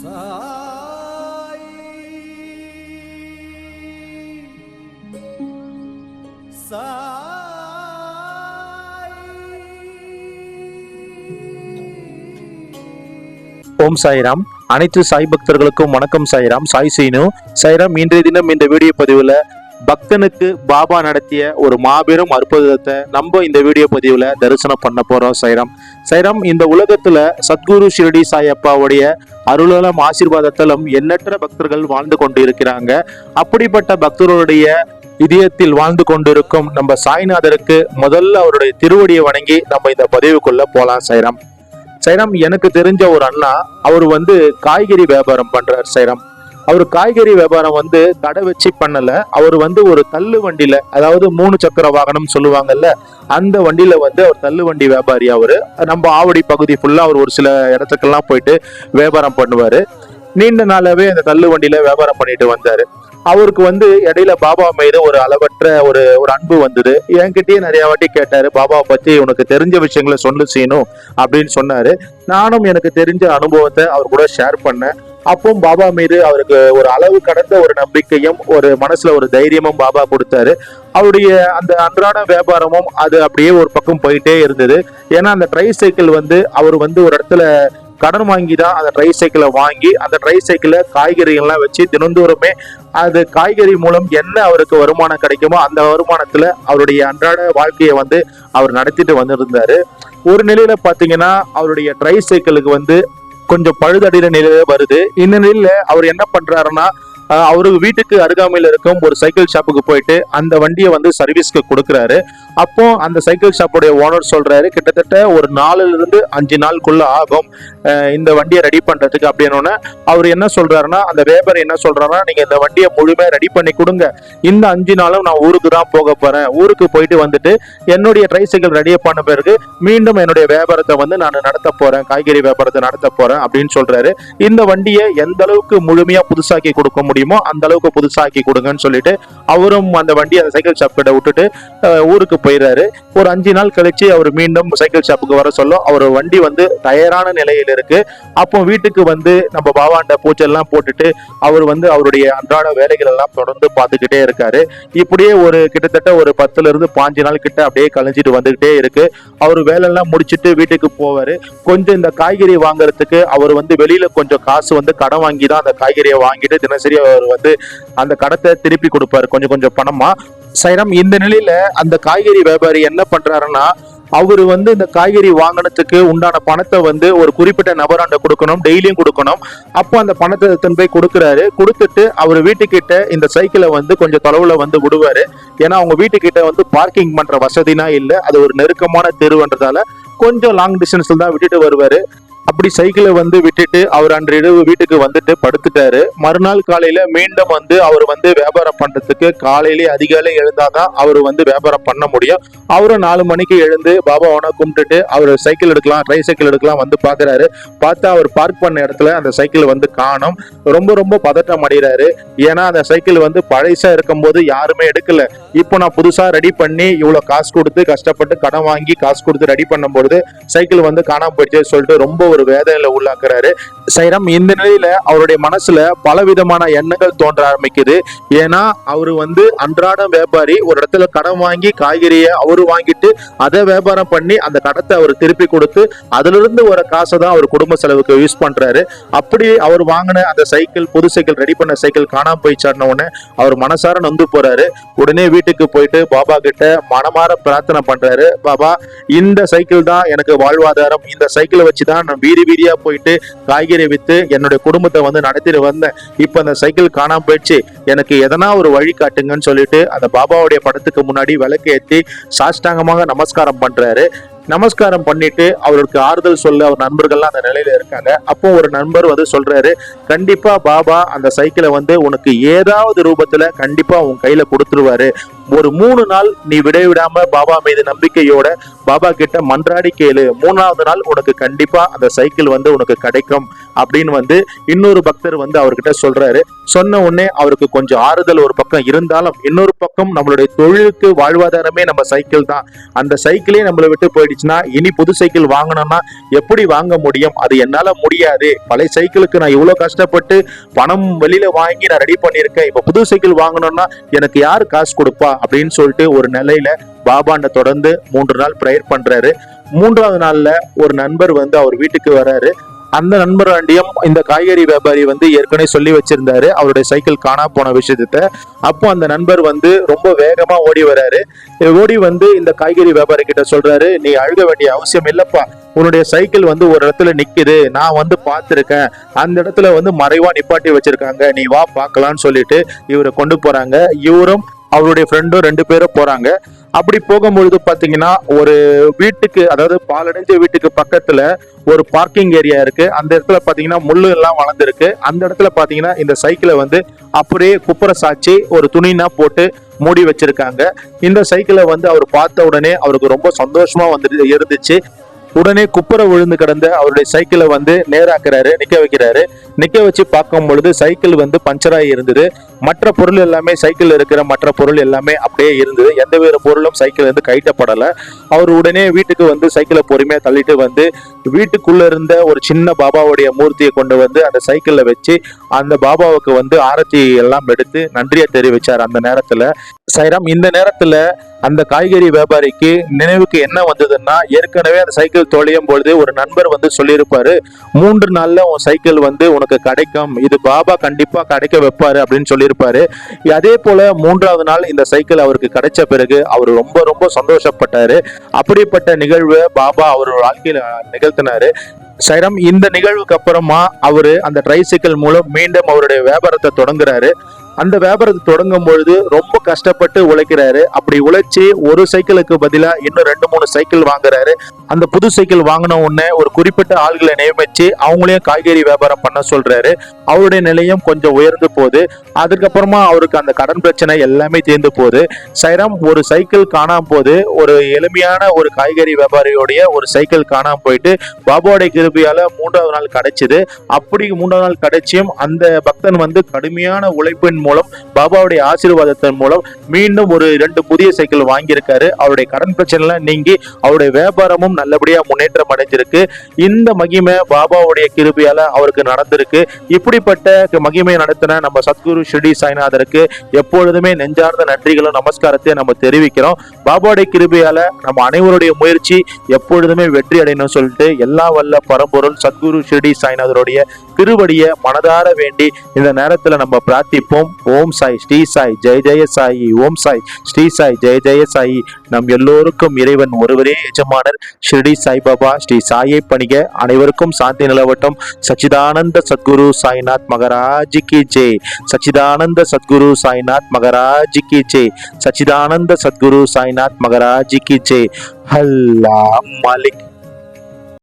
ஓம் சாய்ராம். அனைத்து சாய் பக்தர்களுக்கும் வணக்கம் சாய்ராம். சாய் சீனு. சாய்ராம் இன்றைய தினம் இந்த வீடியோ பதிவுல பக்தனுக்கு பாபா நடத்திய ஒரு மாபெரும் அற்புதத்தை நம்ம இந்த வீடியோ பதிவில் தரிசனம் பண்ண போகிறோம் சைரம். சைரம் இந்த உலகத்தில் சத்குரு ஷிரடி சாய் அப்பாவுடைய அருளலம் ஆசீர்வாதத்திலும் எண்ணற்ற பக்தர்கள் வாழ்ந்து கொண்டு இருக்கிறாங்க அப்படிப்பட்ட பக்தர்களுடைய இதயத்தில் வாழ்ந்து கொண்டிருக்கும் நம்ம சாய்நாதருக்கு முதல்ல அவருடைய திருவடியை வணங்கி நம்ம இந்த பதிவுக்குள்ள போலாம் சைரம். சைரம் எனக்கு தெரிஞ்ச ஒரு அண்ணா அவர் வந்து காய்கறி வியாபாரம் பண்றார் சைரம். அவர் காய்கறி வியாபாரம் வந்து கடை வச்சு பண்ணல. அவர் வந்து ஒரு தள்ளு வண்டியில அதாவது மூணு சக்கர வாகனம் சொல்லுவாங்கல்ல அந்த வண்டியில வந்து அவர் தள்ளு வண்டி வியாபாரி அவரு. நம்ம ஆவடி பகுதி ஃபுல்லா அவர் ஒரு சில இடத்துக்கெல்லாம் போயிட்டு வியாபாரம் பண்ணுவாரு. நீண்ட நாளாவே அந்த தள்ளு வண்டியில வியாபாரம் பண்ணிட்டு வந்தாரு. அவருக்கு வந்து இடையில பாபா மீது ஒரு அளவற்ற ஒரு ஒரு அன்பு வந்தது. என்கிட்டயே நிறைய வாட்டி கேட்டாரு பாபாவை பத்தி உனக்கு தெரிஞ்ச விஷயங்களை சொல்லு செய்யணும் அப்படின்னு சொன்னாரு. நானும் எனக்கு தெரிஞ்ச அனுபவத்தை அவர் கூட ஷேர் பண்ணேன். அப்பவும் பாபா மீது அவருக்கு ஒரு அளவு கடந்த ஒரு நம்பிக்கையும் ஒரு மனசுல ஒரு தைரியமும் பாபா கொடுத்தாரு. அவருடைய அந்த அன்றாட வியாபாரமும் அது அப்படியே ஒரு பக்கம் போயிட்டே இருந்தது. ஏன்னா அந்த ட்ரை சைக்கிள் வந்து அவர் வந்து ஒரு இடத்துல கடன் வாங்கி தான் அந்த ட்ரை சைக்கிளை வாங்கி அந்த ட்ரை சைக்கிளை காய்கறிகள்லாம் வச்சு தினந்தோறுமே அது காய்கறி மூலம் என்ன அவருக்கு வருமானம் கிடைக்குமோ அந்த வருமானத்துல அவருடைய அன்றாட வாழ்க்கையை வந்து அவர் நடத்திட்டு வந்திருந்தாரு. ஒரு நிலையில பாத்தீங்கன்னா அவருடைய ட்ரை சைக்கிளுக்கு வந்து கொஞ்சம் பழுதடைகிற நிலையில வருது. இந்த நிலையில அவர் என்ன பண்றாருன்னா அவரு அவருக்கு வீட்டுக்கு அருகாமையில் இருக்கும் ஒரு சைக்கிள் ஷாப்புக்கு போயிட்டு அந்த வண்டியை வந்து சர்வீஸ்க்கு கொடுக்குறாரு. அப்போ அந்த சைக்கிள் ஷாப்புடைய ஓனர் சொல்றாரு கிட்டத்தட்ட ஒரு நாலுல இருந்து அஞ்சு நாளுக்குள்ள ஆகும். இந்த வண்டியை ரெடி பண்றதுக்கு. அப்படின்னு அவர் என்ன சொல்றாருன்னா அந்த வேபர் என்ன சொல்றாருன்னா நீங்க இந்த வண்டியை முழுமையா ரெடி பண்ணி கொடுங்க. இந்த அஞ்சு நாளும் நான் ஊருக்கு தான் போக போறேன். ஊருக்கு போயிட்டு வந்துட்டு என்னுடைய ட்ரை சைக்கிள் ரெடி பண்ண பிறகு மீண்டும் என்னுடைய வியாபாரத்தை வந்து நான் நடத்த போறேன். காய்கறி வியாபாரத்தை நடத்த போறேன். அப்படின்னு சொல்றாரு. இந்த வண்டியை எந்த அளவுக்கு முழுமையா புதுசாக்கி கொடுக்க முடியும் அந்த அளவுக்கு புதுசாக்கி கொடுங்கன்னு சொல்லிட்டு அவரும் அந்த வண்டியை அந்த சைக்கிள் ஷாப் கிட்ட விட்டுட்டு ஊருக்கு போயிடுறாரு ஒரு அஞ்சு நாள் கழிச்சு அவர் மீண்டும் சைக்கிள் ஷாப்புக்கு வர சொல்ல அவர் வண்டி வந்து தயாரான நிலையில் இருக்கு. அப்போ வீட்டுக்கு வந்து நம்ம பாவாண்ட பூச்செல்லாம் போட்டுட்டு அவர் வந்து அவருடைய அன்றாட வேலைகள் எல்லாம் தொடர்ந்து பார்த்துக்கிட்டே இருக்காரு. இப்படியே ஒரு கிட்டத்தட்ட ஒரு பத்துல இருந்து பாஞ்சு நாள் கிட்ட அப்படியே கழிஞ்சிட்டு வந்துகிட்டே இருக்கு. அவர் வேலையெல்லாம் முடிச்சுட்டு வீட்டுக்கு போவாரு. கொஞ்சம் இந்த காய்கறி வாங்குறதுக்கு அவர் வந்து வெளியில கொஞ்சம் காசு வந்து கடன் வாங்கி தான் அந்த காய்கறியை வாங்கிட்டு தினசரி அவர் வந்து அந்த கடத்தை திருப்பி கொடுப்பாரு. கொஞ்சம் கொஞ்சம் பணமா. சைரம் இந்த நிலையில அந்த காய்கறி வியாபாரி என்ன பண்றாருன்னா அவர் வந்து இந்த காய்கறி வாங்கினதுக்கு உண்டான பணத்தை வந்து ஒரு குறிப்பிட்ட நபராண்ட கொடுக்கணும் டெய்லியும் கொடுக்கணும். அப்போ அந்த பணத்தை எடுத்துன்னு போய் கொடுக்குறாரு. கொடுத்துட்டு அவர் வீட்டுக்கிட்ட இந்த சைக்கிளை வந்து கொஞ்சம் தொலைவுல வந்து விடுவாரு. ஏன்னா அவங்க வீட்டுக்கிட்ட வந்து பார்க்கிங் பண்ற வசதினா இல்லை. அது ஒரு நெருக்கமான தெருவன்றதால கொஞ்சம் லாங் டிஸ்டன்ஸ்ல தான் விட்டுட்டு வருவாரு. அப்படி சைக்கிளை வந்து விட்டுட்டு அவர் அன்று இரவு வீட்டுக்கு வந்துட்டு படுத்துட்டாரு. மறுநாள் காலையில மீண்டும் வந்து அவர் வந்து வியாபாரம் பண்றதுக்கு காலையிலே அதிகாலை எழுந்தாதான் அவர் வந்து வியாபாரம் பண்ண முடியும். அவரும் நாலு மணிக்கு எழுந்து பாபாவனை கும்பிட்டுட்டு அவர் சைக்கிள் எடுக்கலாம் ட்ரை சைக்கிள் எடுக்கலாம் வந்து பாக்குறாரு பார்த்தா அவர் பார்க் பண்ண இடத்துல அந்த சைக்கிள் வந்து காணும். ரொம்ப ரொம்ப பதட்டம் அடைகிறாரு. ஏன்னா அந்த சைக்கிள் வந்து பழைசா இருக்கும்போது யாருமே எடுக்கல. இப்போ நான் புதுசா ரெடி பண்ணி இவ்வளவு காசு கொடுத்து கஷ்டப்பட்டு கடன் வாங்கி காசு கொடுத்து ரெடி பண்ணும்போது சைக்கிள் வந்து காணாம போயிடுச்சு சொல்லிட்டு ரொம்ப ஒரு வேதனையில உள்ளாக்குறாரு. சைரம் இந்த நிலையில அவருடைய மனசுல பலவிதமான எண்ணங்கள் தோன்ற ஆரம்பிக்குது. ஏன்னா அவரு வந்து அன்றாடம் வியாபாரி ஒரு இடத்துல கடன் வாங்கி காய்கறியை அவரு வாங்கிட்டு அதை வியாபாரம் பண்ணி அந்த கடத்தை அவர் திருப்பி கொடுத்து அதுல இருந்து வர காசை தான் அவர் குடும்ப செலவுக்கு யூஸ் பண்றாரு. அப்படி அவர் வாங்கின அந்த சைக்கிள் புது சைக்கிள் ரெடி பண்ண சைக்கிள் காணாம போயிச்சாருன உடனே அவர் மனசார நொந்து போறாரு. உடனே வீட்டுக்கு போயிட்டு பாபா கிட்ட மனமாற பிரார்த்தனை பண்றாரு. பாபா இந்த சைக்கிள் தான் எனக்கு வாழ்வாதாரம். இந்த சைக்கிளை வச்சு தான் வீதி வீதியா போயிட்டு காய்கறி வித்து என்னுடைய குடும்பத்தை வந்து நடத்திட்டு வந்தேன் இப்போ அந்த சைக்கிள் காணாம போயிடுச்சு. எனக்கு எதனா ஒரு வழி காட்டுங்கன்னு சொல்லிட்டு அந்த பாபாவுடைய படத்துக்கு முன்னாடி விளக்கு ஏத்தி சாஷ்டாங்கமாக நமஸ்காரம் பண்றாரு. நமஸ்காரம் பண்ணிட்டு அவருக்கு ஆறுதல் சொல்ல அவர் நண்பர்கள்லாம் அந்த நிலையில இருக்காங்க. அப்போ ஒரு நண்பர் வந்து சொல்றாரு கண்டிப்பா பாபா அந்த சைக்கிளை வந்து உனக்கு ஏதாவது ரூபத்துல கண்டிப்பா உன் கையில கொடுத்துருவாரு. ஒரு மூணு நாள் நீ விடைவிடாம பாபா மீது நம்பிக்கையோட பாபா கிட்ட மன்றாடி கேளு. மூணாவது நாள் உனக்கு கண்டிப்பா அந்த சைக்கிள் வந்து உனக்கு கிடைக்கும் அப்படின்னு வந்து இன்னொரு பக்தர் வந்து அவர்கிட்ட சொல்றாரு. சொன்ன உடனே அவருக்கு கொஞ்சம் ஆறுதல் ஒரு பக்கம் இருந்தாலும் இன்னொரு பக்கம் நம்மளுடைய தொழிலுக்கு வாழ்வாதாரமே நம்ம சைக்கிள் தான். அந்த சைக்கிளே நம்மளை விட்டு போயிடுச்சுன்னா இனி புது சைக்கிள் வாங்கணும்னா எப்படி வாங்க முடியும்? அது என்னால முடியாது. பழைய சைக்கிளுக்கு நான் இவ்வளவு கஷ்டப்பட்டு பணம் வெளியில வாங்கி நான் ரெடி பண்ணியிருக்கேன். இப்ப புது சைக்கிள் வாங்கணும்னா எனக்கு யார் காசு கொடுப்பா? அப்படின்னு சொல்லிட்டு ஒரு நிலையில பாபாண்ட தொடர்ந்து மூன்று நாள் ப்ரேயர் பண்றாரு. மூன்றாவது நாள்ல ஒரு நண்பர் வந்து அவர் வீட்டுக்கு வராரு. அந்த நண்பராண்டியும் இந்த காய்கறி வியாபாரி வந்து ஏற்கனவே சொல்லி வச்சிருந்தாரு. அவருடைய சைக்கிள் காணா போன விஷயத்த. அப்போ அந்த நண்பர் வந்து ரொம்ப வேகமா ஓடி வராரு. ஓடி வந்து இந்த காய்கறி வியாபாரி கிட்ட சொல்றாரு நீ அழுக வேண்டிய அவசியம் இல்லப்பா. உன்னுடைய சைக்கிள் வந்து ஒரு இடத்துல நிக்குது. நான் வந்து பார்த்துருக்கேன். அந்த இடத்துல வந்து மறைவா நிப்பாட்டி வச்சிருக்காங்க. நீ வா பார்க்கலாம்னு சொல்லிட்டு இவரை கொண்டு போறாங்க. இவரும் அவருடைய ஃப்ரெண்டும் ரெண்டு பேரும் போறாங்க. அப்படி போகும்பொழுது பாத்தீங்கன்னா ஒரு வீட்டுக்கு அதாவது பாலடைஞ்ச வீட்டுக்கு பக்கத்துல ஒரு பார்க்கிங் ஏரியா இருக்கு. அந்த இடத்துல பாத்தீங்கன்னா முள்ளு எல்லாம் வளர்ந்துருக்கு. அந்த இடத்துல பாத்தீங்கன்னா இந்த சைக்கிளை வந்து அப்படியே குப்புற சாச்சி ஒரு துணினா போட்டு மூடி வச்சிருக்காங்க. இந்த சைக்கிளை வந்து அவர் பார்த்த உடனே அவருக்கு ரொம்ப சந்தோஷமா வந்து இருந்துச்சு. உடனே குப்புற விழுந்து கிடந்த அவருடைய சைக்கிளை வந்து நேராக்குறாரு நிக்க வைக்கிறாரு. நிக்க வச்சு பார்க்கும் பொழுது சைக்கிள் வந்து பஞ்சராகி இருந்தது. மற்ற பொருள் எல்லாமே சைக்கிள் இருக்கிற மற்ற பொருள் எல்லாமே அப்படியே இருந்தது. எந்த வேறு பொருளும் சைக்கிள் வந்து கைட்டப்படலை அவர் உடனே வீட்டுக்கு வந்து சைக்கிளை பொறுமையாக தள்ளிட்டு வந்து வீட்டுக்குள்ள இருந்த ஒரு சின்ன பாபாவுடைய மூர்த்தியை கொண்டு வந்து அந்த சைக்கிளில் வச்சு அந்த பாபாவுக்கு வந்து ஆரத்தி எல்லாம் எடுத்து நன்றியை தெரிவிச்சார் அந்த நேரத்தில். சைராம் இந்த நேரத்தில் அந்த காய்கறி வியாபாரிக்கு நினைவுக்கு என்ன வந்ததுன்னா ஏற்கனவே அந்த சைக்கிள் தொலையும் பொழுது ஒரு நண்பர் வந்து சொல்லியிருப்பாரு மூன்று நாள்ல உன் சைக்கிள் வந்து உனக்கு கிடைக்கும். இது பாபா கண்டிப்பா கிடைக்க வைப்பாரு அப்படின்னு சொல்லியிருப்பாரு. அதே போல மூன்றாவது நாள் இந்த சைக்கிள் அவருக்கு கிடைச்ச பிறகு அவர் ரொம்ப ரொம்ப சந்தோஷப்பட்டாரு. அப்படிப்பட்ட நிகழ்வு பாபா அவர் வாழ்க்கையில நிகழ்த்தினாரு. சைரம் இந்த நிகழ்வுக்கு அப்புறமா அவரு அந்த ட்ரைசைக்கிள் மூலம் மீண்டும் அவருடைய வியாபாரத்தை தொடங்குறாரு. அந்த வியாபாரத்தை தொடங்கும் பொழுது ரொம்ப கஷ்டப்பட்டு உழைக்கிறாரு. அப்படி உழைச்சி ஒரு சைக்கிளுக்கு பதிலாக இன்னும் ரெண்டு மூணு சைக்கிள் வாங்குறாரு. அந்த புது சைக்கிள் வாங்கின உடனே ஒரு குறிப்பிட்ட ஆள்களை நியமிச்சு அவங்களையும் காய்கறி வியாபாரம் பண்ண சொல்றாரு. அவருடைய நிலையம் கொஞ்சம் உயர்ந்து போகுது. அதுக்கப்புறமா அவருக்கு அந்த கடன் பிரச்சனை எல்லாமே தீர்ந்து போகுது. சைரம் ஒரு சைக்கிள் காணாம போது ஒரு எளிமையான ஒரு காய்கறி வியாபாரியோடைய ஒரு சைக்கிள் காணாம போயிட்டு பாபாவுடைய கிருபியால மூன்றாவது நாள் கிடைச்சது. அப்படி மூன்றாவது நாள் கிடைச்சியும் அந்த பக்தன் வந்து கடுமையான உழைப்பின் மூலம் பாபாவுடைய ஆசீர்வாதத்தின் மூலம் மீண்டும் ஒரு இரண்டு புதிய சைக்கிள் வாங்கியிருக்காரு. அவருடைய கடன் பிரச்சனைலாம் நீங்கி அவருடைய வியாபாரமும் நல்லபடியாக முன்னேற்றம் அடைஞ்சிருக்கு. இந்த மகிமை பாபாவுடைய கிருபையால அவருக்கு நடந்திருக்கு. இப்படிப்பட்ட மகிமை நடத்தின நம்ம சத்குரு ஸ்ரீ சாய்நாதருக்கு எப்பொழுதுமே நெஞ்சார்ந்த நன்றிகளும் நமஸ்காரத்தையும் நம்ம தெரிவிக்கிறோம். பாபாவுடைய கிருபியால் நம்ம அனைவருடைய முயற்சி எப்பொழுதுமே வெற்றி அடையணும் சொல்லிட்டு எல்லா வல்ல பரம்பொருள் சத்குரு ஷிர்டி சாய்நாதருடைய திருவடியை மனதார வேண்டி இந்த நேரத்தில் நம்ம பிரார்த்திப்போம். ஓம் சாய் ஸ்ரீ சாய் ஜெய ஜெய சாயி ஓம் சாய் ஸ்ரீ சாய் ஜெய ஜெய சாயி. நம் எல்லோருக்கும் இறைவன் ஒருவரே எஜமானர். ஷிரடி சாய்பாபா ஸ்ரீ சாயை பணிக. அனைவருக்கும் சாந்தி நிலவட்டும். சச்சிதானந்த சத்குரு சாய்நாத் மகராஜ் கி ஜெய் சச்சிதானந்த சத்குரு சாய்நாத் மகராஜிக்கு கி ஜெய் சச்சிதானந்த சத்குரு சாய்நாத் மகராஜிக்கு கி ஜெய் அல்லா மாலிக்.